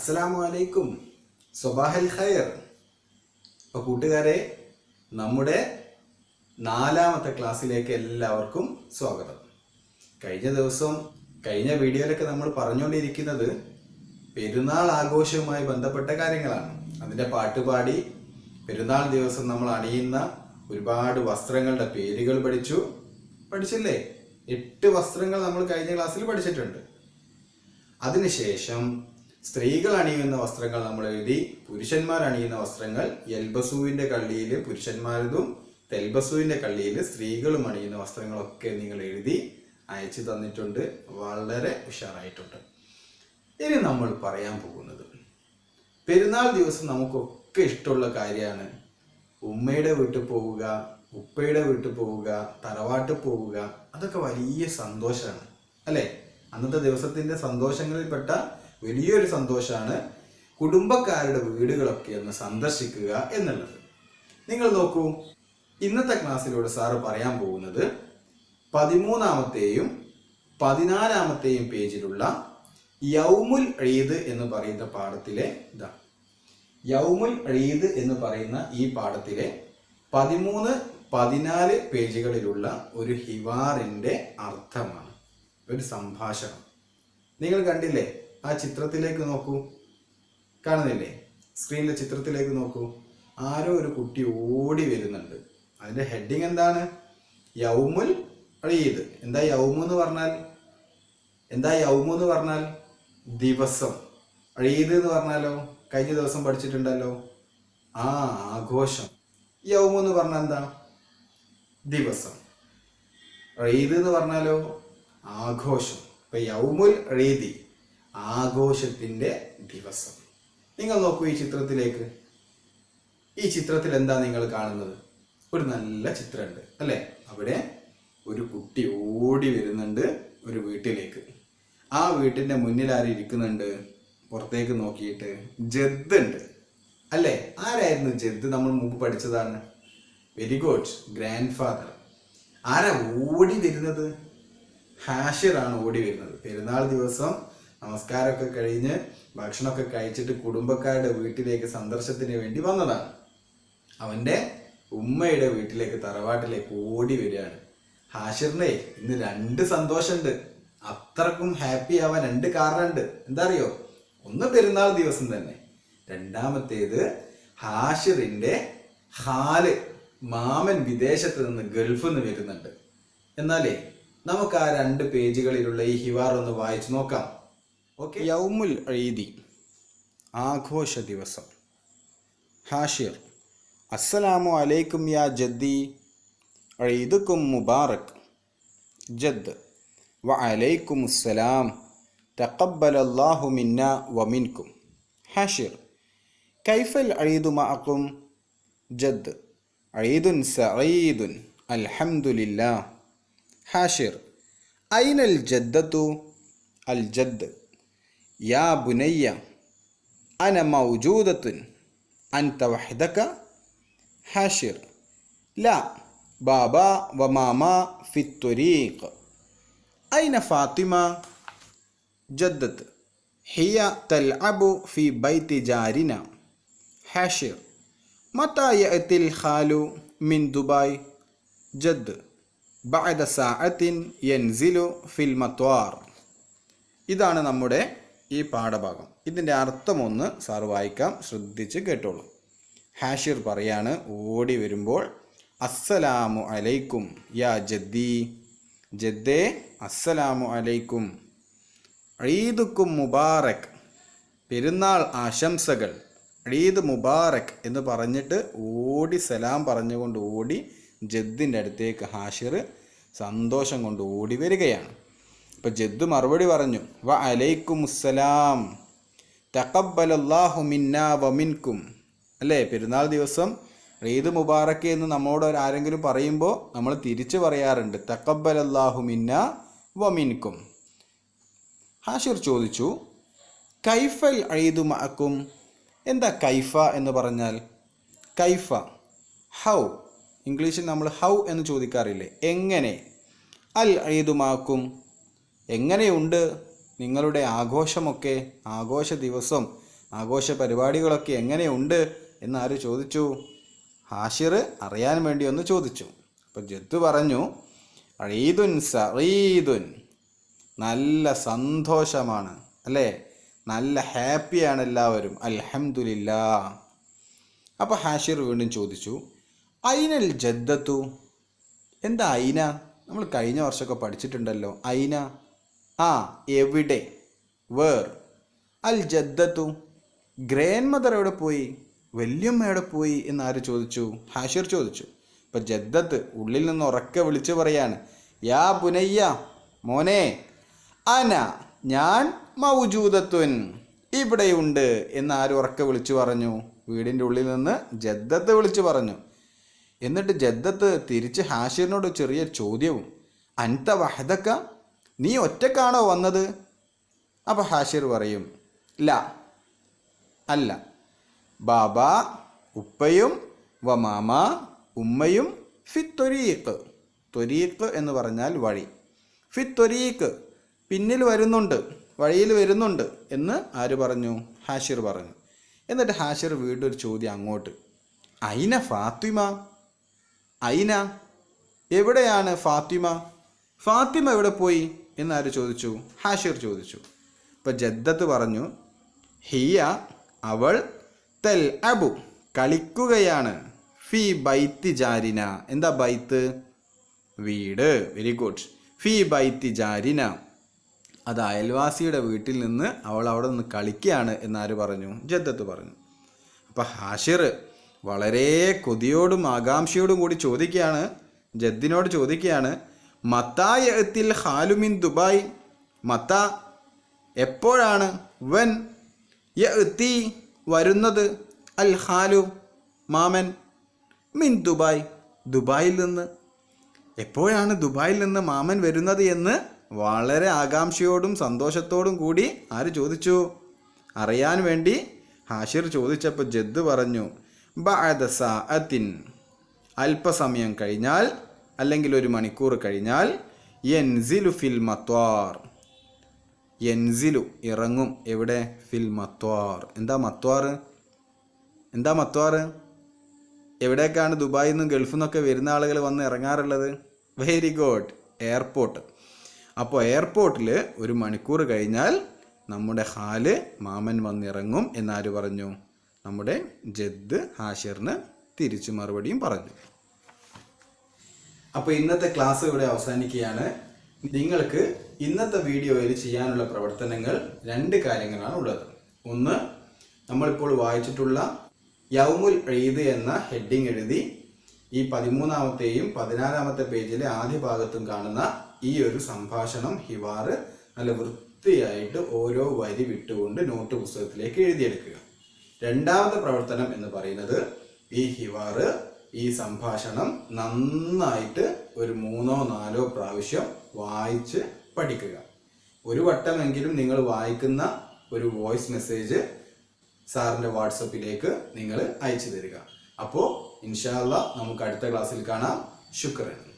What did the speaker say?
അസ്സലാമു അലൈക്കും സ്വബാഹൽ ഖൈർ. അപ്പോൾ കൂട്ടുകാരെ നമ്മുടെ നാലാമത്തെ ക്ലാസ്സിലേക്ക് എല്ലാവർക്കും സ്വാഗതം. കഴിഞ്ഞ ദിവസം കഴിഞ്ഞ വീഡിയോയിലൊക്കെ നമ്മൾ പറഞ്ഞുകൊണ്ടിരിക്കുന്നത് പെരുന്നാൾ ആഘോഷവുമായി ബന്ധപ്പെട്ട കാര്യങ്ങളാണ്. അതിന്റെ പാട്ടുപാടി പെരുന്നാൾ ദിവസം നമ്മൾ അണിയുന്ന ഒരുപാട് വസ്ത്രങ്ങളുടെ പേരുകൾ പഠിച്ചു. പഠിച്ചില്ലേ? എട്ട് വസ്ത്രങ്ങൾ നമ്മൾ കഴിഞ്ഞ ക്ലാസ്സിൽ പഠിച്ചിട്ടുണ്ട്. അതിനുശേഷം സ്ത്രീകൾ അണിയുന്ന വസ്ത്രങ്ങൾ നമ്മൾ എഴുതി പുരുഷന്മാർ അണിയുന്ന വസ്ത്രങ്ങൾ എൽബസുവിന്റെ കള്ളിയിൽ പുരുഷന്മാരതും തെൽബസുവിന്റെ കള്ളിയിൽ സ്ത്രീകളും അണിയുന്ന വസ്ത്രങ്ങളൊക്കെ നിങ്ങൾ എഴുതി അയച്ചു തന്നിട്ടുണ്ട്. വളരെ ഉഷാറായിട്ടുണ്ട്. ഇനി നമ്മൾ പറയാൻ പോകുന്നത്. പെരുന്നാൾ ദിവസം നമുക്കൊക്കെ ഇഷ്ടമുള്ള കാര്യമാണ്. ഉമ്മയുടെ വീട്ടിൽ പോവുക ഉപ്പയുടെ വീട്ടിൽ പോവുക തറവാട്ടിൽ പോവുക അതൊക്കെ വലിയ സന്തോഷമാണ്. അല്ലേ? അന്നത്തെ ദിവസത്തിന്റെ സന്തോഷങ്ങളിൽപ്പെട്ട വലിയൊരു സന്തോഷമാണ് കുടുംബക്കാരുടെ വീടുകളൊക്കെ ഒന്ന് സന്ദർശിക്കുക എന്നുള്ളത്. നിങ്ങൾ നോക്കൂ ഇന്നത്തെ ക്ലാസ്സിലൂടെ സാറ് പറയാൻ പോകുന്നത് പതിമൂന്നാമത്തെയും പതിനാലാമത്തെയും പേജിലുള്ള യൗമുൽ റീദ് എന്ന് പറയുന്ന പാഠത്തിലെ ഇതാ. യൗമുൽ റീദ് എന്ന് പറയുന്ന ഈ പാഠത്തിലെ പതിമൂന്ന് പതിനാല് പേജുകളിലുള്ള ഒരു ഹിവാറിന്റെ അർത്ഥമാണ് ഒരു സംഭാഷണം. നിങ്ങൾ കണ്ടില്ലേ? ആ ചിത്രത്തിലേക്ക് നോക്കൂ. കാണുന്നില്ലേ? സ്ക്രീനിലെ ചിത്രത്തിലേക്ക് നോക്കൂ. ആരോ ഒരു കുട്ടി ഓടി വരുന്നുണ്ട്. അതിന്റെ ഹെഡിങ് എന്താണ്? യൗമുൽ ഈദ്. എന്താ യൗമു എന്ന് പറഞ്ഞാൽ? എന്താ യൗമു എന്ന് പറഞ്ഞാൽ? ദിവസം. ഈദ് എന്ന് പറഞ്ഞാലോ? കഴിഞ്ഞ ദിവസം പഠിച്ചിട്ടുണ്ടല്ലോ. ആ ആഘോഷം. യൗമു എന്ന് പറഞ്ഞാൽ എന്താ? ദിവസം. ഈദ് എന്ന് പറഞ്ഞാലോ? ആഘോഷം. ഇപ്പൊ യൗമുൽ ഈദി. ആഘോഷത്തിന്റെ ദിവസം. നിങ്ങൾ നോക്കൂ ഈ ചിത്രത്തിലേക്ക്. ഈ ചിത്രത്തിൽ എന്താ നിങ്ങൾ കാണുന്നത്? ഒരു നല്ല ചിത്രമുണ്ട് അല്ലേ? അവിടെ ഒരു കുട്ടി ഓടി വരുന്നുണ്ട് ഒരു വീട്ടിലേക്ക്. ആ വീട്ടിന്റെ മുന്നിൽ ആരിരിക്കുന്നുണ്ട് പുറത്തേക്ക് നോക്കിയിട്ട് ജദ് ഉണ്ട് അല്ലേ? ആരായിരുന്നു ജദ്? നമ്മൾ മുമ്പ് പഠിച്ചതാണ്. വെരി ഗുഡ് ഗ്രാൻഡ് ഫാദർ ആരാ ഓടി വരുന്നത്? ഹാഷിറാണ് ഓടി വരുന്നത്. പെരുന്നാൾ ദിവസം നമസ്കാരമൊക്കെ കഴിഞ്ഞ് ഭക്ഷണമൊക്കെ കഴിച്ചിട്ട് കുടുംബക്കാരുടെ വീട്ടിലേക്ക് സന്ദർശത്തിന് വേണ്ടി വന്നതാണ്. അവന്റെ ഉമ്മയുടെ വീട്ടിലേക്ക് തറവാട്ടിലേക്ക് ഓടി വരികയാണ്. ഹാഷിറിനെ ഇന്ന് രണ്ട് സന്തോഷമുണ്ട്. അത്രക്കും ഹാപ്പി ആവാൻ രണ്ട് കാരണമുണ്ട്. എന്താ അറിയോ ഒന്ന് പെരുന്നാൾ ദിവസം തന്നെ. രണ്ടാമത്തേത് ഹാഷിറിന്റെ ഹാൽ മാമൻ വിദേശത്ത് നിന്ന് ഗൾഫിൽ നിന്ന് വരുന്നുണ്ട്. എന്നാലേ നമുക്ക് ആ രണ്ട് പേജുകളിലുള്ള ഈ ഹിവാർ ഒന്ന് വായിച്ചു നോക്കാം. ഓക്കെ യൗമുൽ ഈദി ആഘോഷ ദിവസം ഹാഷിർ അസ്സലാമു അലൈക്കും യാ ജദ്ദി ഈദുക്കും മുബാറക് ജദ് വഅലൈക്കും അസ്സലാം تقبل الله منا ومنكم حاشر كيف العيد معكم جد عيد سعيد الحمد لله حاشر أين الجدة الجد يا بني أنا موجودة أنت وحدك حاشر لا بابا وماما في الطريق أين فاطمة جدت هي تلعب في بيت جارنا حاشر متى يأتي الخال من دبي جد بعد ساعة ينزل في المطار ഇതാണ് നമ്മുടെ ഈ പാഠഭാഗം. ഇതിന്റെ അർത്ഥമൊന്ന് സാർ വായിക്കാം. ശ്രദ്ധിച്ച് കേട്ടോളൂ. ഹാഷിർ പറയാണ് ഓടി വരുമ്പോൾ അസ്സലാമു അലൈക്കും യാ ജദ്ദി. ജദ്ദേ അസ്സലാമു അലൈക്കും. ഈദുക്കും മുബാറക്. പെരുന്നാൾ ആശംസകൾ. ഈദ് മുബാറക്. എന്ന് പറഞ്ഞിട്ട് ഓടി സലാം പറഞ്ഞുകൊണ്ട് ഓടി ജദ്ദിന്റെ അടുത്തേക്ക് ഹാഷിർ സന്തോഷം കൊണ്ട് ഓടി വരികയാണ്. അപ്പം ജദ്ദു മറുപടി പറഞ്ഞു വ അലൈക്കും അസ്സലാം തക്കബലല്ലാഹു മിന്ന വമിൻകും അല്ലേ? പെരുന്നാൾ ദിവസം ഈദ് മുബാറക്ക് എന്ന് നമ്മളോട് ആരെങ്കിലും പറയുമ്പോൾ നമ്മൾ തിരിച്ചു പറയാറുണ്ട് തക്കബലല്ലാഹു മിന്ന വമിൻകും ഹാഷിർ ചോദിച്ചു കൈഫൽ അഴീതു മഅക്കും? എന്താ കൈഫ എന്ന് പറഞ്ഞാൽ? കൈഫ ഹൗ. ഇംഗ്ലീഷിൽ നമ്മൾ ഹൗ എന്ന് ചോദിക്കാറില്ലേ? എങ്ങനെ? അൽ അഴീതുമാക്കും എങ്ങനെയുണ്ട് നിങ്ങളുടെ ആഘോഷമൊക്കെ ആഘോഷ ദിവസം ആഘോഷ പരിപാടികളൊക്കെ എങ്ങനെയുണ്ട് എന്നാര് ചോദിച്ചു? ഹാഷിർ അറിയാൻ വേണ്ടി ഒന്ന് ചോദിച്ചു. അപ്പോൾ ജദ്ദു പറഞ്ഞു റീദുൻ സറീദുൻ നല്ല സന്തോഷമാണ് അല്ലേ? നല്ല ഹാപ്പിയാണ് എല്ലാവരും അൽഹംദുലില്ലാ. അപ്പോൾ ഹാഷിർ വീണ്ടും ചോദിച്ചു ഐനൽ ജദ്ദത്തു? എന്താ ഐന നമ്മൾ കഴിഞ്ഞ വർഷമൊക്കെ പഠിച്ചിട്ടുണ്ടല്ലോ ഐന ആ എവിടെ? വേർ. അൽ ജദ്ദത്തു. ഗ്രാൻഡ് മദർ എവിടെ പോയി? വല്യമ്മ എവിടെ പോയി? എന്ന് ആര് ചോദിച്ചു? ഹാഷിർ ചോദിച്ചു. ഇപ്പം ജദ്ദത്ത് ഉള്ളിൽ നിന്ന് ഉറക്കെ വിളിച്ചു പറയാണ് യാ പുനയ്യ മോനെ അന ഞാൻ മൗജൂദത്വൻ ഇവിടെയുണ്ട് എന്ന് ആര് ഉറക്കെ വിളിച്ചു പറഞ്ഞു? വീടിന്റെ ഉള്ളിൽ നിന്ന് ജദ്ദത്ത് വിളിച്ചു പറഞ്ഞു. എന്നിട്ട് ജദ്ദത്ത് തിരിച്ച് ഹാഷിറിനോട് ചെറിയ ചോദ്യവും അൻത വഹദക്ക? നീ ഒറ്റക്കാണോ വന്നത്? അപ്പോൾ ഹാഷിർ പറയും ല അല്ല. ബാബ ഉപ്പയും വമാമ മാമ ഉമ്മയും ഫി ത്വരീഖ് എന്ന് പറഞ്ഞാൽ വഴി. ഫി ത്വരീഖ് പിന്നിൽ വരുന്നുണ്ട് വഴിയിൽ വരുന്നുണ്ട് എന്ന് ആര് പറഞ്ഞു? ഹാഷിർ പറഞ്ഞു. എന്നിട്ട് ഹാഷിർ വീണ്ടും ഒരു ചോദ്യം അങ്ങോട്ട്. അയിന ഫാത്തിമ? അയിന? എവിടെയാണ് ഫാത്തിമ? ഫാത്തിമ എവിടെ പോയി? എന്നാര് ചോദിച്ചു? ഹാഷിർ ചോദിച്ചു. ഇപ്പം ജദ്ദത്ത് പറഞ്ഞു ഹിയ അവൾ തൽ അബു കളിക്കുകയാണ്. ഫി ബൈത്തി ജാരിന. എന്താ ബൈത്ത്? വീട്. വെരി ഗുഡ് ഫി ബൈത്തി ജാരിന. അത് അയൽവാസിയുടെ വീട്ടിൽ നിന്ന് അവൾ അവിടെ നിന്ന് കളിക്കുകയാണ് എന്നാര് പറഞ്ഞു? ജദ്ദത്ത് പറഞ്ഞു. അപ്പം ഹാഷിർ വളരെ കൊതിയോടും ആകാംക്ഷയോടും കൂടി ചോദിക്കുകയാണ് ജദ്ദിനോട് ചോദിക്കുകയാണ് മത്തായ എത്തിൽ ഹാലുമിൻ ദുബായ്. മത്ത എപ്പോഴാണ്? വൻ യത്തി വരുന്നത്? അൽ ഹാലു മാമൻ മിൻ ദുബായ്. ദുബായിൽ നിന്ന്. എപ്പോഴാണ് ദുബായിൽ നിന്ന് മാമൻ വരുന്നത് എന്ന് വളരെ ആകാംക്ഷയോടും സന്തോഷത്തോടും കൂടി ആര് ചോദിച്ചു? അറിയാൻ വേണ്ടി ഹാഷിർ ചോദിച്ചപ്പോൾ ജദ്ദ് പറഞ്ഞു ബഅദ സാഅത്തിൻ. അല്പസമയം കഴിഞ്ഞാൽ അല്ലെങ്കിൽ ഒരു മണിക്കൂർ കഴിഞ്ഞാൽ എൻസിലു ഫിൽ മത്വാർ. യൻസിലു ഇറങ്ങും. എവിടെ? ഫിൽ മത്വാർ. എന്താ മത്വാർ? എന്താ മത്വാർ? എവിടേക്കാണ് ദുബായിൽ നിന്നും ഗൾഫിൽ നിന്നൊക്കെ വരുന്ന ആളുകൾ വന്ന് ഇറങ്ങാറുള്ളത്? വെരി ഗുഡ് എയർപോർട്ട് അപ്പോൾ എയർപോർട്ടിൽ ഒരു മണിക്കൂർ കഴിഞ്ഞാൽ നമ്മുടെ ഹാൽ മാമൻ വന്നിറങ്ങും എന്നാര് പറഞ്ഞു? നമ്മുടെ ജദ് ഹാഷിറിന് തിരിച്ചു മറുപടിയും പറഞ്ഞു. അപ്പോൾ ഇന്നത്തെ ക്ലാസ് ഇവിടെ അവസാനിക്കുകയാണ്. നിങ്ങൾക്ക് ഇന്നത്തെ വീഡിയോയിൽ ചെയ്യാനുള്ള പ്രവർത്തനങ്ങൾ രണ്ട് കാര്യങ്ങളാണ് ഉള്ളത്. ഒന്ന് നമ്മളിപ്പോൾ വായിച്ചിട്ടുള്ള യൗമുൽ എഴുത് എന്ന ഹെഡിങ് എഴുതി ഈ പതിമൂന്നാമത്തെയും പതിനാലാമത്തെ പേജിലെ ആദ്യ ഭാഗത്തും കാണുന്ന ഈ ഒരു സംഭാഷണം ഹിവാറ് നല്ല വൃത്തിയായിട്ട് ഓരോ വരി വിട്ടുകൊണ്ട് നോട്ട് പുസ്തകത്തിലേക്ക് എഴുതിയെടുക്കുക. രണ്ടാമത്തെ പ്രവർത്തനം എന്ന് പറയുന്നത് ഈ ഹിവാറ് ഈ സംഭാഷണം നന്നായിട്ട് ഒരു മൂന്നോ നാലോ പ്രാവശ്യം വായിച്ച് പഠിക്കുക. ഒരു വട്ടമെങ്കിലും നിങ്ങൾ വായിക്കുന്ന ഒരു വോയിസ് മെസ്സേജ് സാറിന്റെ വാട്സപ്പിലേക്ക് നിങ്ങൾ അയച്ചു തരിക. അപ്പോൾ ഇൻഷാല്ല നമുക്ക് അടുത്ത ക്ലാസ്സിൽ കാണാം. ശുക്രൻ.